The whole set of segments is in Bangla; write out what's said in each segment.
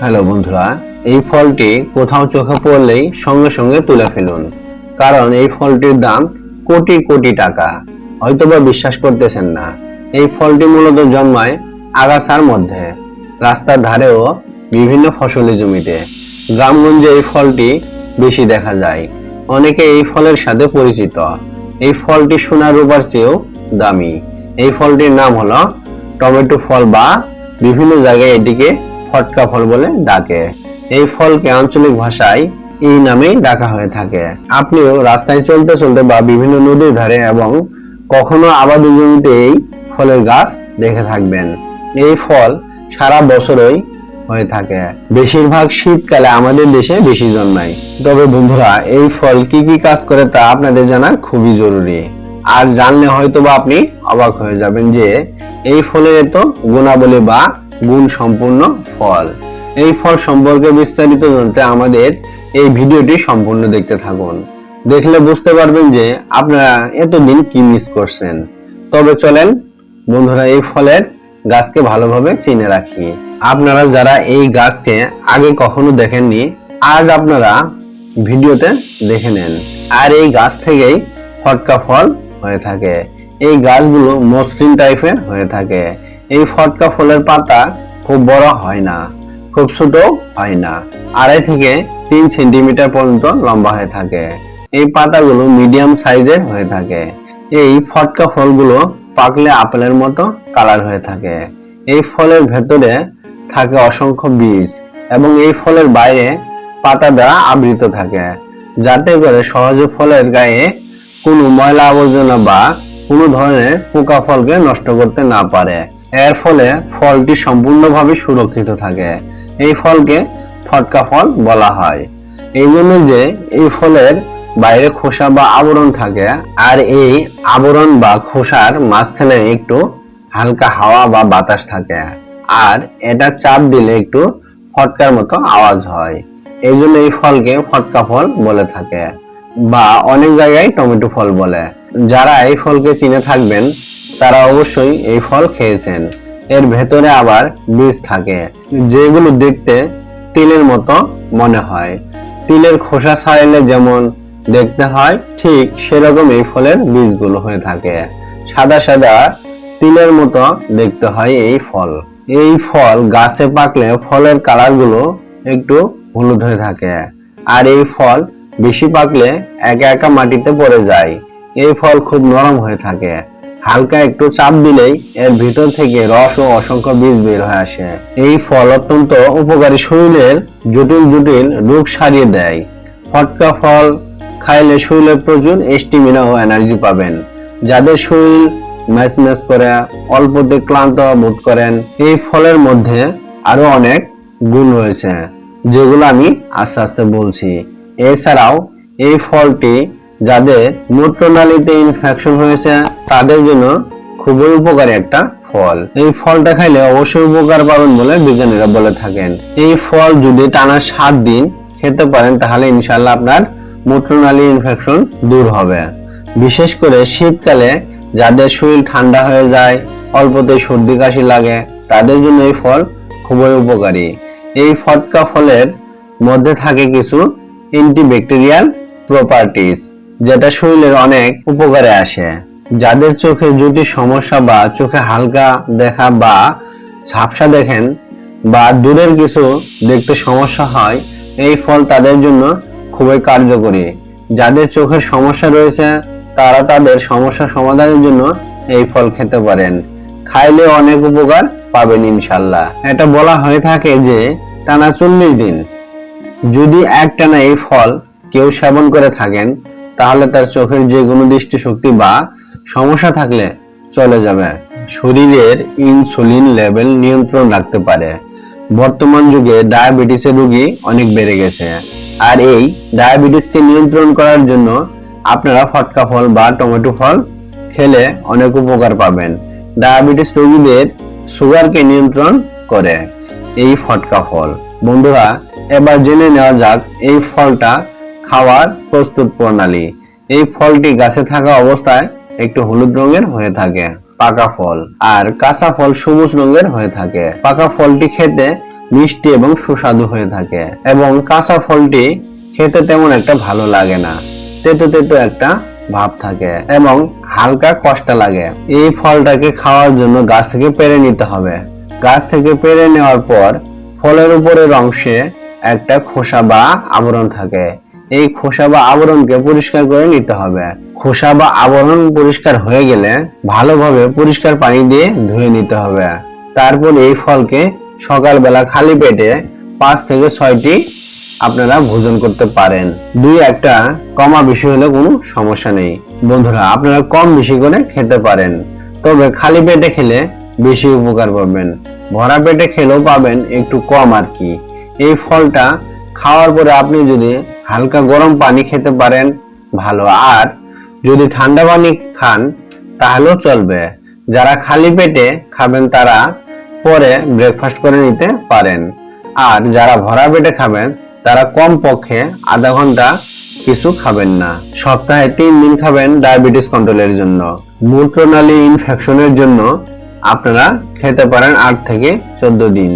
হ্যালো বন্ধুরা, এই ফলটি কোথাও চোখে পড়লেই সঙ্গে সঙ্গে তুলে ফেলুন। কারণ এই ফলটির দাম কোটি কোটি টাকা। হয়তোবা বিশ্বাস করতেছেন না, এই ফলটি মূলত জন্মায় আগাছার মধ্যে, রাস্তার ধারেও বিভিন্ন ফসলি জমিতে। গ্রামগঞ্জে এই ফলটি বেশি দেখা যায়। অনেকে এই ফলের সাথে পরিচিত। এই ফলটি সোনার রূপার চেয়েও দামি। এই ফলটির নাম হলো টমেটো ফল বা বিভিন্ন জায়গায় এটিকে ফটকা ফল বলে ডাকে। এই ফলকে আঞ্চলিক ভাষায় এই নামেই ডাকা হয়ে থাকে। আপনিও রাস্তায় চলতে চলতে বা বিভিন্ন নদীর ধারে এবং কখনো আবাদি জমিতে এই ফলের গাছ দেখে থাকবেন। এই ফল সারা বছরই হয়ে থাকে। বেশিরভাগ শীতকালে আমাদের দেশে বেশি জন্মায়। তবে বন্ধুরা, এই ফল কি কি কাজ করে তা আপনাদের জানা খুবই জরুরি। আর জানলে হয়তো বা আপনি অবাক হয়ে যাবেন যে এই ফলের এত গুণাবলী বা গুণ সম্পূর্ণ ফল। এই ফল সম্পর্কে বিস্তারিত জানতে আমাদের এই ভিডিওটি সম্পূর্ণ দেখতে থাকুন। দেখলে বুঝতে পারবেন যে আপনারা এতদিন কি মিস করছেন। তবে চলেন বন্ধুরা, এই ফলের গাছকে ভালোভাবে চিনে রাখি। আপনারা যারা এই গাছকে আগে কখনো দেখেননি, আজ আপনারা ভিডিওতে দেখে নেন। আর এই গাছ থেকেই ফটকা ফল হয়ে থাকে। এই গাছগুলো মসৃণ টাইপের হয়ে থাকে। এই ফটকা ফলের পাতা খুব বড় হয় না, খুব ছোট হয় না। আড়াই থেকে তিন সেন্টিমিটার পর্যন্ত লম্বা হয়ে থাকে। এই পাতাগুলো মিডিয়াম সাইজের হয়ে থাকে। এই ফটকা ফলগুলো পাকলে আপেলের মতো কালার হয়ে থাকে। এই ফলের ভেতরে থাকে অসংখ্য বীজ এবং এই ফলের বাইরে পাতা দ্বারা আবৃত থাকে, যাতে করে সহজে ফলের গায়ে কোনো ময়লা আবর্জনা বা কোনো ধরনের পোকা ফলকে নষ্ট করতে না পারে। এর ফলে ফলটি সম্পূর্ণভাবে সুরক্ষিত থাকে। এই ফলকে ফটকা ফল বলা হয়। এই জন্য যে এই ফলের বাইরে খোসা বা আবরণ থাকে, আর এই আবরণ বা খোসার মাঝখানে একটু হালকা হাওয়া বা বাতাস থাকে, আর এটা চাপ দিলে একটু ফটকার মতো আওয়াজ হয়। এই জন্য এই ফলকে ফটকা ফল বলে থাকে, বা অনেক জায়গায় টমেটো ফল বলে। যারা এই ফলকে চিনে থাকবেন তারা অবশ্যই এই ফল খেয়েছেন। এর ভেতরে আবার বীজ থাকে, যেগুলো দেখতে তিলের মতো মনে হয়। তিলের খোসা ছাড়াইলে যেমন দেখতে হয়, ঠিক সেরকম এই ফলের বীজগুলো হয়ে থাকে। সাদা সাদা তিলের মতো দেখতে হয় এই ফল। এই ফল গাছে পাকলে ফলের কালারগুলো একটু হলুদ হয়ে থাকে। আর এই ফল বেশি পাকলে একা একা মাটিতে পড়ে যায়। এই ফল খুব নরম হয়ে থাকে। হালকা একটু চাপ দিলেই এর ভিতর থেকে রস ও অসংখ্য বীজ বের হয়ে আসে। এই ফল অত্যন্ত উপকারী শরীরের জটিল জটিল রোগ সারিয়ে দেয়। ফটকা ফল খাইলে শরীরে প্রচুর স্টিমিনা ও এনার্জি পাবেন। যাদের শরীর ম্যাচ ম্যাচ করে, অল্পতে ক্লান্ত বোধ করেন, এই ফলের মধ্যে আরও অনেক গুণ রয়েছে, যেগুলো আমি আস্তে আস্তে বলছি। এছাড়াও এই ফলটি যাদের মূত্রনালীতে ইনফেকশন হয়েছে, তাদের জন্য খুবই উপকারী একটা ফল। এই ফলটা খাইলে অবশ্যই উপকার পাবেন বলে বিজ্ঞানীরা বলে থাকেন। এই ফল যদি টানা সাত দিন খেতে পারেন, তাহলে ইনশাল্লাহ আপনার মূত্রনালী ইনফেকশন দূর হবে। বিশেষ করে শীতকালে যাদের শরীর ঠান্ডা হয়ে যায়, অল্পতেই সর্দি কাশি লাগে, তাদের জন্য এই ফল খুবই উপকারী। এই ফটকা ফলের মধ্যে থাকে কিছু অ্যান্টিব্যাকটেরিয়াল প্রপার্টিজ যেটা শরীরের অনেক উপকারে আসে। যাদের চোখে যদি সমস্যা বা চোখে হালকা দেখা বা ঝাপসা দেখেন বা দূরের কিছু দেখতে সমস্যা হয়, এই ফল তাদের জন্য খুবই কার্যকরী। যাদের চোখের সমস্যা রয়েছে, তারা তাদের সমস্যা সমাধানের জন্য এই ফল খেতে পারেন। খাইলে অনেক উপকার পাবেন ইনশাল্লাহ এটা বলা হয়ে থাকে যে, টানা চল্লিশ দিন। যদি একটানা এই ফল কেউ সেবন করে থাকেন তাহলে তার চোখের যে কোনো দৃষ্টিশক্তি বা সমস্যা থাকলে চলে যাবে। শরীরের ইনসুলিন লেভেল নিয়ন্ত্রণ রাখতে পারে। বর্তমান যুগে ডায়াবেটিসের রোগী অনেক বেড়ে গেছে। আর এই ডায়াবেটিসকে নিয়ন্ত্রণ করার জন্য আপনারা ফটকা ফল বা টমেটো ফল খেলে অনেক উপকার পাবেন। ডায়াবেটিস রোগীদের সুগারকে নিয়ন্ত্রণ করে এই ফটকা ফল। বন্ধুরা, এবার জেনে নেওয়া যাক এই ফলটা খাওয়ার প্রস্তুত প্রণালী। এই ফলটি গাছে থাকা অবস্থায় একটু হলুদ রঙের হয়ে থাকে, পাকা ফল, আর কাঁচা ফল সবুজ রঙের হয়ে থাকে। পাকা ফলটি খেতে মিষ্টি এবং সুস্বাদু হয়ে থাকে, এবং কাঁচা ফলটি খেতে তেমন একটা ভালো লাগে না। তেতো তেতো একটা ভাব থাকে, এবং হালকা কষ্ট লাগে। এই ফলটাকে খাওয়ার জন্য গাছ থেকে পেরে নিতে হবে। গাছ থেকে পেরে নেওয়ার পর ফলের উপরের অংশে একটা খোসা বা আবরণ থাকে। এই খোসা বা আবরণকে পরিষ্কার করে নিতে হবে। খোসা বা আবরণ পরিষ্কার হয়ে গেলে ভালোভাবে পরিষ্কার পানি দিয়ে ধুয়ে নিতে হবে। তারপর এই ফলকে সকালবেলা খালি পেটে পাঁচ থেকে ছয়টি আপনারা ভোজন করতে পারেন। দুই একটা কমা বেশি হলে কোনো সমস্যা নেই। বন্ধুরা, আপনারা কম বেশি করে খেতে পারেন। তবে খালি পেটে খেলে বেশি উপকার পাবেন। ভরা পেটে খেলেও পাবেন একটু কম আর কি। এই ফলটা খাওয়ার পরে আপনি যদি হালকা গরম পানি খেতে পারেন, ভালো। আর যদি ঠান্ডা পানি খান, তাহলেও চলবে। যারা খালি পেটে খাবেন, তারা পরে ব্রেকফাস্ট করে নিতে পারেন। আর যারা ভরা পেটে খাবেন, তারা কম পক্ষে আধা ঘণ্টা কিছু খাবেন না। সপ্তাহে তিন দিন খাবেন ডায়াবেটিস কন্ট্রোলের জন্য। মূত্রনালী ইনফেকশনের জন্য আপনারা খেতে পারেন আট থেকে চোদ্দ দিন।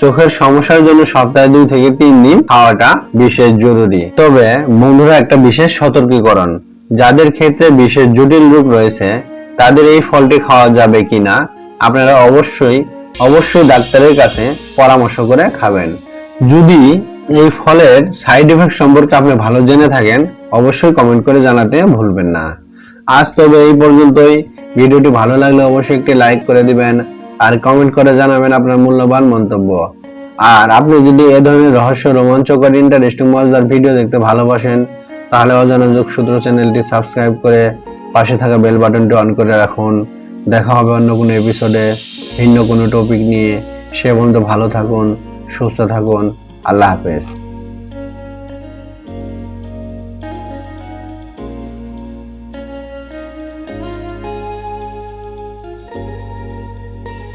চোখের সমস্যার জন্য সপ্তাহে দুই থেকে তিন দিন খাওয়াটা বিশেষ জরুরি। তবে বন্ধুরা, একটা বিশেষ সতর্কীকরণ। যাদের ক্ষেত্রে বিশেষ জটিল রূপ রয়েছে, তাদের এই ফলটি খাওয়া যাবে কিনা আপনারা অবশ্যই অবশ্যই ডাক্তারের কাছে পরামর্শ করে খাবেন। যদি এই ফলের সাইড এফেক্ট সম্পর্কে আপনি ভালো জেনে থাকেন, অবশ্যই কমেন্ট করে জানাতে ভুলবেন না। আজ তবে এই পর্যন্তই। ভিডিওটি ভালো লাগলে অবশ্যই একটি লাইক করে দিবেন। আর কমেন্ট করে জানাবেন আপনার মূল্যবান মন্তব্য। আর আপনি যদি এ ধরনের রহস্য রোমাঞ্চকর ইন্টারেস্টিং মজাদার ভিডিও দেখতে ভালোবাসেন, তাহলে অজানা যোগসূত্র চ্যানেলটি সাবস্ক্রাইব করে পাশে থাকা বেল বাটনটি অন করে রাখুন। দেখা হবে অন্য কোনো এপিসোডে ভিন্ন কোনো টপিক নিয়ে। সে পর্যন্ত ভালো থাকুন, সুস্থ থাকুন। আল্লাহ হাফেজ।